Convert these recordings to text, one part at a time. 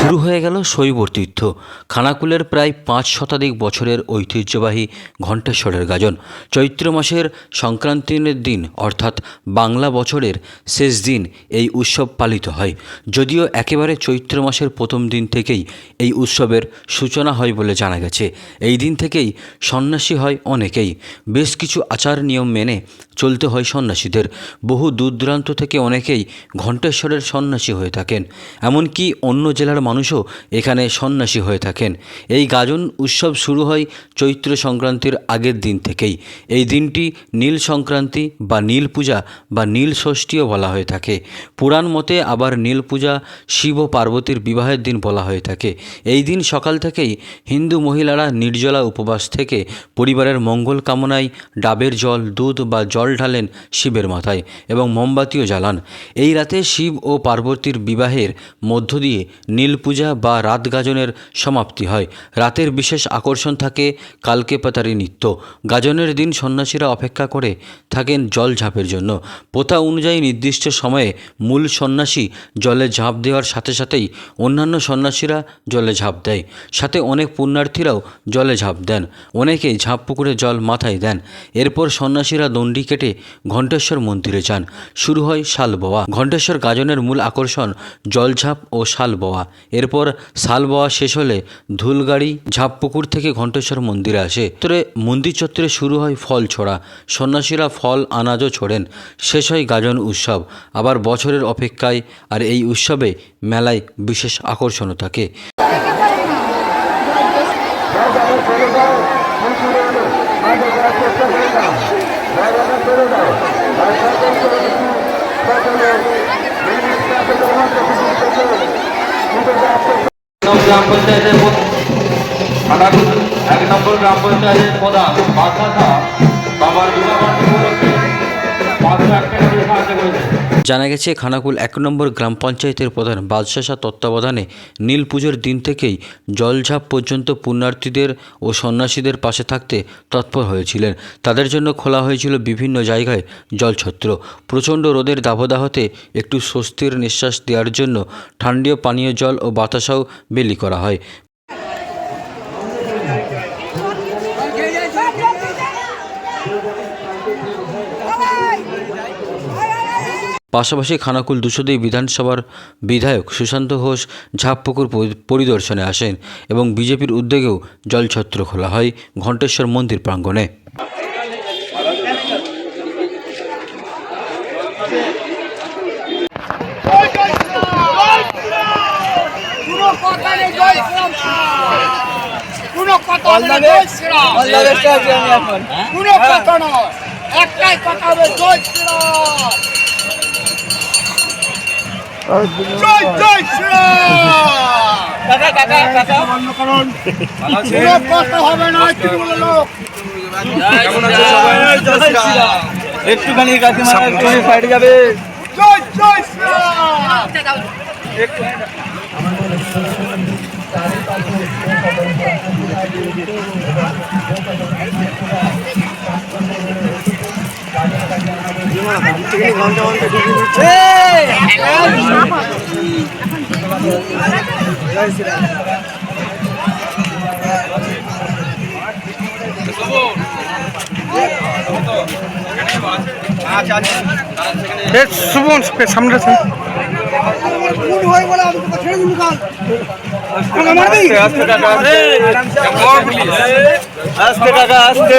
শুরু হয়ে গেল শৈবর তীর্থ খানাকুলের প্রায় পাঁচ শতাধিক বছরের ঐতিহ্যবাহী ঘণ্টেশ্বরের গাজন। চৈত্র মাসের সংক্রান্তির দিন, অর্থাৎ বাংলা বছরের শেষ দিন, এই উৎসব পালিত হয়। যদিও একেবারে চৈত্র মাসের প্রথম দিন থেকেই এই উৎসবের সূচনা হয় বলে জানা গেছে। এই দিন থেকেই সন্ন্যাসী হয় অনেকেই। বেশ কিছু আচার নিয়ম মেনে চলতে হয় সন্ন্যাসীদের। বহু দূর দূরান্ত থেকে অনেকেই ঘণ্টেশ্বরের সন্ন্যাসী হয়ে থাকেন। এমনকি অন্য জেলার মানুষও এখানে সন্ন্যাসী হয়ে থাকেন। এই গাজন উৎসব শুরু হয় চৈত্র সংক্রান্তির আগের দিন থেকেই। এই দিনটি নীল সংক্রান্তি বা নীল পূজা বা নীল ষষ্ঠীও বলা হয়ে থাকে। পুরাণ মতে আবার নীল পূজা শিব ও পার্বতীর বিবাহের দিন বলা হয়ে থাকে। এই দিন সকাল থেকেই হিন্দু মহিলারা নির্জলা উপবাস থেকে পরিবারের মঙ্গল কামনায় ডাবের জল, দুধ বা জল ঢালেন শিবের মাথায় এবং মোমবাতিও জ্বালান। এই রাতে শিব ও পার্বতীর বিবাহের মধ্য দিয়ে নীল পূজা বা রাত গাজনের সমাপ্তি হয়। রাতের বিশেষ আকর্ষণ থাকে কালকে পাতারি নৃত্য। গাজনের দিন সন্ন্যাসীরা অপেক্ষা করে থাকেন জল ঝাঁপের জন্য। প্রথা অনুযায়ী নির্দিষ্ট সময়ে মূল সন্ন্যাসী জলে ঝাঁপ দেওয়ার সাথে সাথেই অন্যান্য সন্ন্যাসীরা জলে ঝাঁপ দেয়। সাথে অনেক পুণ্যার্থীরাও জলে ঝাঁপ দেন। অনেকেই ঝাঁপ পুকুরে জল মাথায় দেন। এরপর সন্ন্যাসীরা দণ্ডি কেটে ঘণ্টেশ্বর মন্দিরে যান। শুরু হয় শাল বোয়া। ঘণ্টেশ্বর গাজনের মূল আকর্ষণ জলঝাঁপ ও শাল বোয়া। এরপর শাল বোয়া শেষ হলে ধুলগাড়ি ঝাঁপ পুকুর থেকে ঘণ্টেশ্বর মন্দিরে আসে। তোরে মন্দির চত্বরে শুরু হয় ফল ছোড়া। সন্ন্যাসীরা ফল, আনাজও ছোড়েন। শেষ হয় গাজন উৎসব। আবার বছরের অপেক্ষায় আর এই উৎসবে মেলায় বিশেষ আকর্ষণও থাকে। গ্রাম পঞ্চায়েতের এক নম্বর গ্রাম পঞ্চায়েতের প্রধান বাদশাহ বাবার বিবাহ উপলক্ষে জানা গেছে, খানাকুল এক নম্বর গ্রাম পঞ্চায়েতের প্রধান বাদশাহ তত্ত্বাবধানে নীল পুজোর দিন থেকেই জলঝাপ পর্যন্ত পুণ্যার্থীদের ও সন্ন্যাসীদের পাশে থাকতে তৎপর হয়েছিলেন। তাদের জন্য খোলা হয়েছিল বিভিন্ন জায়গায় জলছত্র। প্রচণ্ড রোদের দাবদাহতে একটু স্বস্তির নিঃশ্বাস দেওয়ার জন্য ঠান্ডীয় পানীয় জল ও বাতাসাও বেলি করা হয়। পাশাপাশি খানাকুল দুশোদী বিধানসভার বিধায়ক সুশান্ত ঘোষ ঝাঁপপুকুর পরিদর্শনে আসেন এবং বিজেপির উদ্যোগেও জলছত্র খোলা হয় ঘণ্টেশ্বর মন্দির প্রাঙ্গণে। কোনো কথা নেই কোনো কথা নয়। একটাই কথা হবে জয় শ্রীরাম। জয় জয় শ্রীরাম! কোনো কথা হবে না তৃণমূলের লোক। একটুখানি একটুখানি সাইডে যাবে। জয় শ্রীরাম শুভন সামনে আছে আস্তে টাকা আস্তে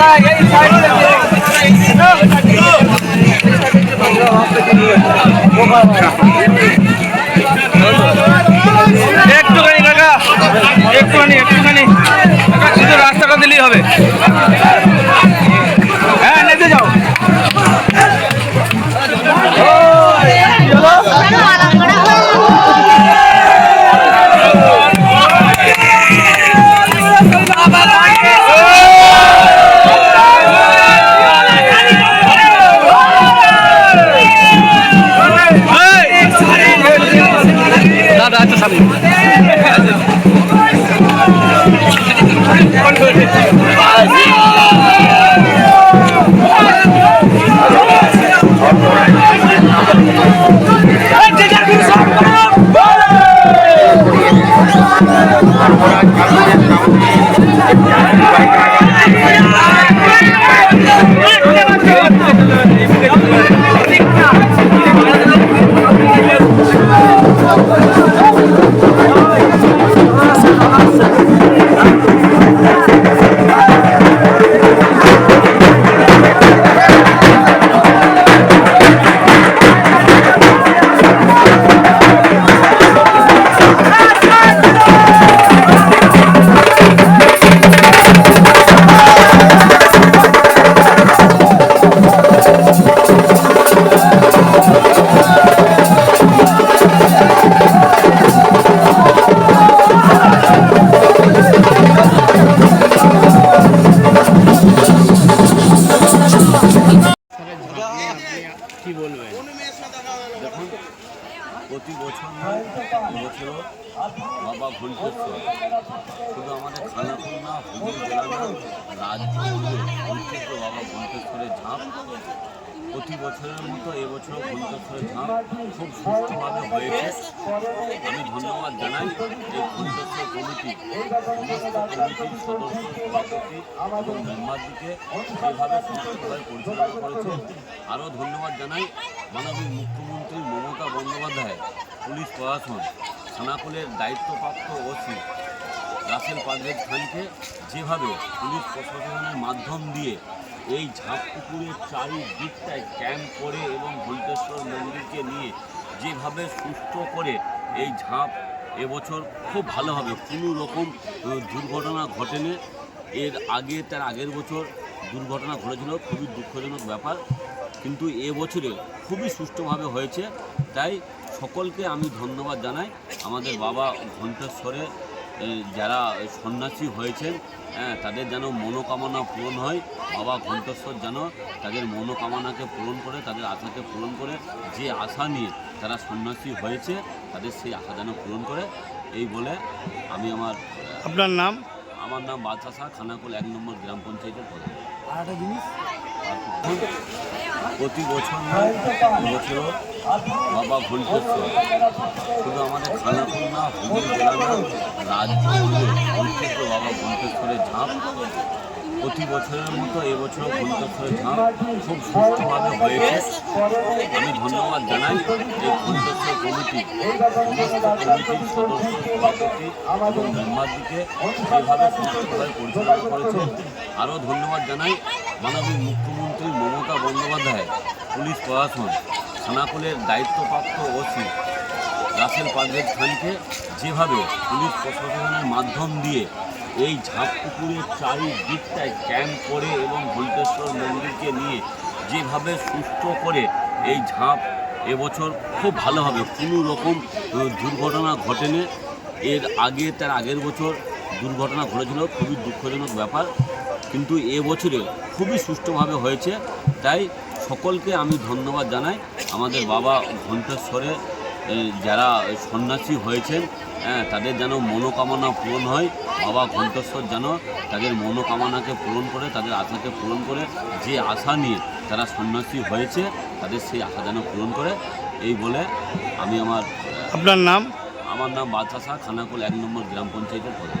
¡Ay, ay! one, one good. এবছরও বাবা ঘণ্টেশ্বর শুধু আমাদের খানাপুর না, হুগলি জেলা না রাজ্য বাবা ঘণ্টেশ্বরের ঝাঁপ। প্রতি বছরের মতো এবছরও ঘণ্টেশ্বরের ঝাঁপ খুব সুষ্ঠুভাবে হয়েছে। আমি ধন্যবাদ জানাই এই ঘণ্টেশ্বর কমিটি, সমস্ত কমিটির সদস্য মেম্বারদিকে যেভাবে সুষ্ঠুভাবে পরিচালনা করেছে আরও ধন্যবাদ জানাই মাননীয় মুখ্যমন্ত্রী মমতা বন্দ্যোপাধ্যায়, পুলিশ প্রশাসন। খানাকুলের দায়িত্বপ্রাপ্ত ওসি রাসেল পারভেজ খানকে যেভাবে পুলিশ প্রশাসনের মাধ্যম দিয়ে এই ঝাঁপ পুকুরের চারিদিকটায় ক্যাম্প করে এবং ঘণ্টেশ্বর মন্দিরকে নিয়ে যেভাবে সুস্থ করে এই ঝাঁপ এবছর খুব ভালোভাবে কোনো রকম দুর্ঘটনা ঘটেনি। এর আগে, তার আগের বছর দুর্ঘটনা ঘটেছিল, খুবই দুঃখজনক ব্যাপার। কিন্তু এবছরে খুবই সুষ্ঠুভাবে হয়েছে। তাই সকলকে আমি ধন্যবাদ জানাই। আমাদের বাবা ঘণ্টেশ্বরে যারা সন্ন্যাসী হয়েছেন হ্যাঁ তাদের যেন মনোকামনা পূরণ হয়। বাবা ঘণ্টেশ্বর যেন তাদের মনোকামনাকে পূরণ করে তাদের আশাকে পূরণ করে যে আশা নিয়ে তারা সন্ন্যাসী হয়েছে তাদের সেই আশা যেন পূরণ করে। এই বলে আমি আমার আপনার নাম? আমার নাম বাদশা শাহ খানাকুল এক নম্বর গ্রাম পঞ্চায়েতের প্রধান। আর একটা প্রতি বছর নয় বাবা ঘণ্টেশ্বর শুধু আমাদের খানাকুল না হুগলি জেলা রাজ্য জুড়ে বাবা ঘণ্টেশ্বরের ঝাঁপ। প্রতি বছরের মতো এবছরও ঘণ্টেশ্বরের ঝাঁপ। খুব সুষ্ঠুভাবে হয়েছে। আমি ধন্যবাদ জানাই এই ঘণ্টেশ্বর কমিটি সমস্ত কমিটির সদস্য সভাপতি সুষ্ঠুভাবে পরিচালনা করেছে আরও ধন্যবাদ জানাই মাননীয় মুখ্যমন্ত্রী মমতা বন্দ্যোপাধ্যায়, পুলিশ প্রশাসন। খানাকুলের দায়িত্বপ্রাপ্ত ওসি রাসেল পারভেজ খানকে যেভাবে পুলিশ প্রশাসনের মাধ্যম দিয়ে এই ঝাঁপ পুকুরের চারিদিকটায় ক্যাম্প করে এবং ঘণ্টেশ্বর মন্দিরকে নিয়ে যেভাবে সুস্থ করে এই ঝাঁপ এবছর খুব ভালোভাবে কোনো রকম দুর্ঘটনা ঘটেনি এর আগে, তার আগের বছর দুর্ঘটনা ঘটেছিল, খুবই দুঃখজনক ব্যাপার। কিন্তু এবছরে খুবই সুষ্ঠুভাবে হয়েছে। তাই সকলকে আমি ধন্যবাদ জানাই। আমাদের বাবা ঘণ্টেশ্বরে যারা সন্ন্যাসী হয়েছেন হ্যাঁ তাদের যেন মনোকামনা পূরণ হয়। বাবা ঘণ্টেশ্বর যেন তাদের মনোকামনাকে পূরণ করে তাদের আশাকে পূরণ করে যে আশা নিয়ে তারা সন্ন্যাসী হয়েছে তাদের সেই আশা যেন পূরণ করে। এই বলে আমি আমার আপনার নাম? আমার নাম বাদশা শাহ খানাকুল এক নম্বর গ্রাম পঞ্চায়েতের প্রধান।